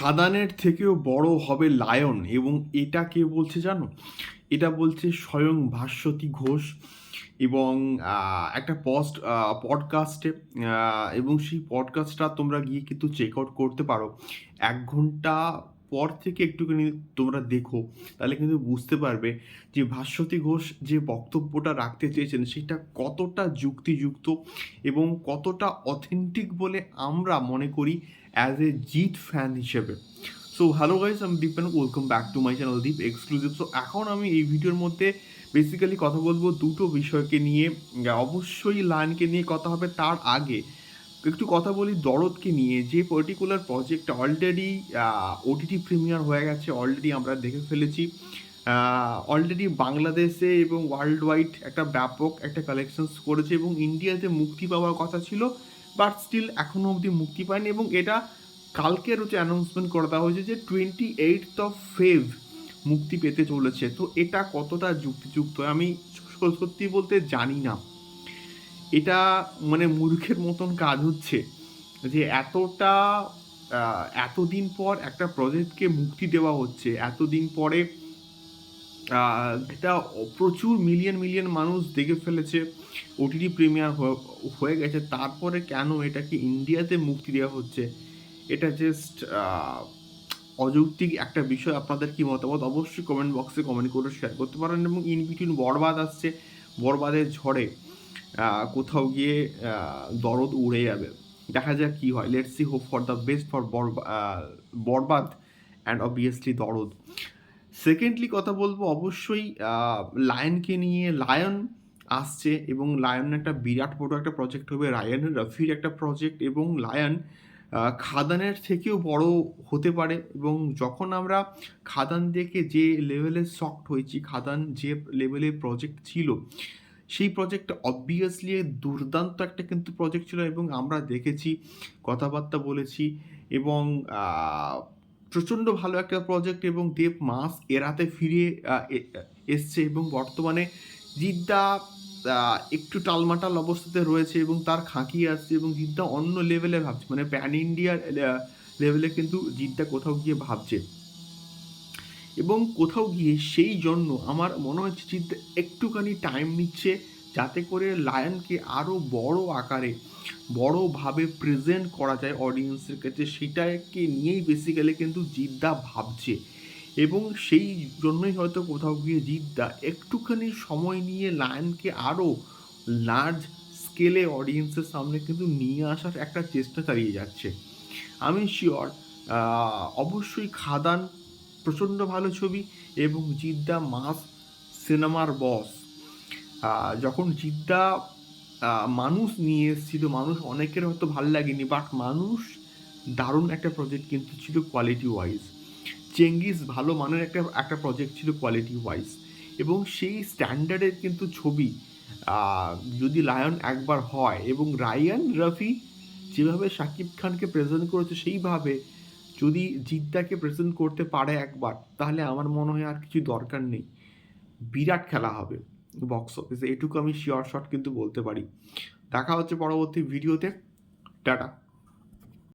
খাদানের থেকেও বড় হবে লায়ন এবং এটা কে বলছে জানো? এটা বলছে স্বয়ং ভাস্বতী ঘোষ এবং একটা পস্ট পডকাস্টে এবং সেই পডকাস্টটা তোমরা গিয়ে কিন্তু চেক আউট করতে পারো। এক ঘণ্টা পর থেকে একটুখানি তোমরা দেখো, তাহলে কিন্তু বুঝতে পারবে যে ভাস্বতী ঘোষ যে বক্তব্যটা রাখতে চেয়েছেন, সেটা কতটা যুক্তিযুক্ত এবং কতটা অথেন্টিক বলে আমরা মনে করি অ্যাজ এ জিৎ ফ্যান হিসেবে। সো হ্যালো গাইস আমি Dipen welcome back to my channel Deep Exclusive so এখন আমি এই ভিডিওর মধ্যে বেসিক্যালি কথা বলব দুটো বিষয়কে নিয়ে। অবশ্যই লাইনকে নিয়ে কথা হবে তার আগে। একটু কথা বলি দরদকে নিয়ে। যে particular project already OTT premiere হয়ে গেছে অলরেডি আমরা দেখে ফেলেছি। অলরেডি বাংলাদেশে এবং ওয়ার্ল্ড ওয়াইড একটা ব্যাপক একটা কালেকশনস করেছে এবং ইন্ডিয়াতে মুক্তি পাওয়ার কথা ছিল বাট স্টিল এখনও অবধি মুক্তি পায়নি এবং এটা কালকের হচ্ছে অ্যানাউন্সমেন্ট করে দেওয়া হয়েছে যে টোয়েন্টি এইট অফ ফেভ মুক্তি পেতে চলেছে। তো এটা কতটা যুক্তিযুক্ত? আমি সত্যি বলতে জানি না। এটা মানে মূর্খের মতন কাজ হচ্ছে যে এতটা এতদিন পর একটা প্রজেক্টকে মুক্তি দেওয়া হচ্ছে, এতদিন পরে এটা প্রচুর মিলিয়ন মিলিয়ন মানুষ দেখে ফেলেছে ওটিটি প্রিমিয়ার হয়ে গেছে, তারপরে কেন এটাকে ইন্ডিয়াতে মুক্তি দেওয়া হচ্ছে? এটা জাস্ট অযৌক্তিক একটা বিষয়, আপনাদের কি মতামত? অবশ্যই কমেন্ট বক্সে কমেন্ট করে শেয়ার করতে পারেন এবং ইন বিটুইন বরবাদ আসছে, বরবাদের ঝড়ে। কোথাও গিয়ে দরদ উড়ে যাবে। দেখা যাক কি হয়। Let's see hope for the best for Barbaad and obviously Dorod. Secondly কথা বলব অবশ্যই লায়নকে নিয়ে। লায়ন আসছে এবং লায়ন একটা বিরাট বড় একটা প্রজেক্ট হবে। রায়ান রফির একটা প্রজেক্ট এবং লায়ন খাদানের থেকেও বড় হতে পারে এবং যখন আমরা খাদান দেখে যে লেভেলে শকড হয়েছি, খাদান যে লেভেলে প্রজেক্ট ছিল সেই প্রজেক্টটা অবভিয়াসলি দুর্দান্ত একটা কিন্তু প্রজেক্ট ছিল এবং আমরা দেখেছি, কথাবার্তা বলেছি এবং প্রচণ্ড ভালো একটা প্রজেক্ট এবং দেব মাস এরাতে ফিরে এসছে এবং বর্তমানে জিদ্দা একটু টালমাটাল অবস্থাতে রয়েছে এবং তার খাঁকি আসছে এবং জিদ্দা অন্য লেভেলে ভাবছে। মানে প্যান ইন্ডিয়ার লেভেলে কিন্তু জিদ্দা কোথাও গিয়ে ভাবছে। এবং কোথাও গিয়ে সেই জন্য আমার মনে হচ্ছে জিদ্দা একটুখানি টাইম নিচ্ছে যাতে করে লায়নকে আরও বড় আকারে বড়ভাবে প্রেজেন্ট করা যায় অডিয়েন্সের কাছে। সেটাকে নিয়েই বেসিক্যালি কিন্তু জিদ্দা ভাবছে। এবং সেই জন্যই হয়তো কোথাও গিয়ে জিদ্দা একটুখানি সময় নিয়ে লায়নকে আরও লার্জ স্কেলে অডিয়েন্সের সামনে কিন্তু নিয়ে আসার একটা চেষ্টা চালিয়ে যাচ্ছে। আমি শিওর অবশ্যই খাদান প্রচণ্ড ভালো ছবি এবং জিদ্দা মাস সিনেমার বস। যখন জিদ্দা মানুষ নিয়ে এসেছিল, মানুষ অনেকের হয়তো ভালো লাগেনি বাট মানুষ দারুণ একটা প্রজেক্ট কিন্তু ছিল কোয়ালিটি ওয়াইজ চেঙ্গিস ভালো মানের একটা একটা প্রজেক্ট ছিল কোয়ালিটি ওয়াইজ এবং সেই স্ট্যান্ডার্ডের কিন্তু ছবি যদি লায়ন একবার হয় এবং রায়ান রফি যেভাবে শাকিব খানকে প্রেজেন্ট করেছে, সেইভাবে যদি জিদ্দাকে প্রেজেন্ট করতে পারে একবার, তাহলে আমার মনে হয় আর কিছু দরকার নেই। বিরাট খেলা হবে বক্স অফিসে এটুকু আমি শিওর শট কিন্তু বলতে পারি। দেখা হচ্ছে পরবর্তী ভিডিওতে টাটা।